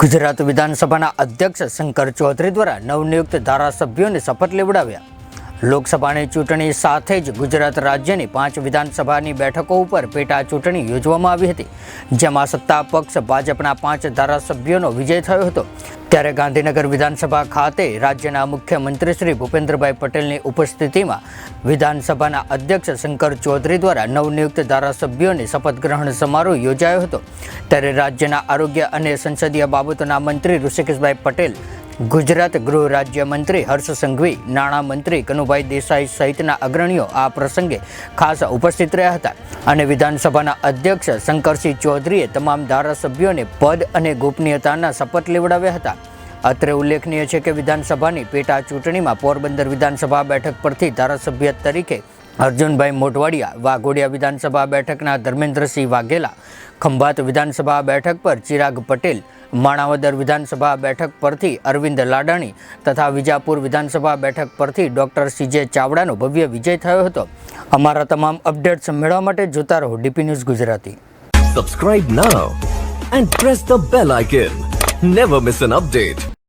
ગુજરાત વિધાનસભાના અધ્યક્ષ શંકર ચૌધરી દ્વારા નવનિયુક્ત ધારાસભ્યોને શપથ લેવડાવ્યા. લોકસભાની ચૂંટણી સાથે જ ગુજરાત રાજ્યની પાંચ વિધાનસભાની બેઠકો ઉપર પેટા ચૂંટણી યોજવામાં આવી હતી, જેમાં સત્તા પક્ષ ભાજપના પાંચ ધારાસભ્યોનો વિજય થયો હતો. ત્યારે ગાંધીનગર વિધાનસભા ખાતે રાજ્યના મુખ્યમંત્રી શ્રી ભૂપેન્દ્રભાઈ પટેલની ઉપસ્થિતિમાં વિધાનસભાના અધ્યક્ષ શંકર ચૌધરી દ્વારા નવનિયુક્ત ધારાસભ્યોને શપથ ગ્રહણ સમારોહ યોજાયો હતો. ત્યારે રાજ્યના આરોગ્ય અને સંસદીય બાબતોના મંત્રી ઋષિકેશભાઈ પટેલ ગુજરાત ગૃહ રાજ્યમંત્રી હર્ષ સંઘવી નાણામંત્રી કનુભાઈ દેસાઈ સહિતના અગ્રણીઓ આ પ્રસંગે ખાસ ઉપસ્થિત રહ્યા હતા અને વિધાનસભાના અધ્યક્ષ શંકરસિંહ ચૌધરીએ તમામ ધારાસભ્યોને પદ અને ગોપનીયતાના શપથ લેવડાવ્યા હતા. અત્રે ઉલ્લેખનીય છે કે વિધાનસભાની પેટા ચૂંટણીમાં પોરબંદર વિધાનસભા બેઠક પરથી ધારાસભ્ય તરીકે અર્જુનભાઈ મોઢવાડિયા વાઘોડિયા વિધાનસભા બેઠકના ધર્મેન્દ્રસિંહ વાઘેલા, ખંભાત વિધાનસભા બેઠક પર ચિરાગ પટેલ, માણાવદર વિધાનસભા બેઠક પરથી અરવિંદ લાડાણી તથા વિજાપુર વિધાનસભા બેઠક પરથી ડૉક્ટર સીજે ચાવડાનો ભવ્ય વિજય થયો હતો. અમારા તમામ અપડેટ્સ મેળવવા માટે જોતા રહો DP news Gujarati. Subscribe now and press the bell icon never miss an update.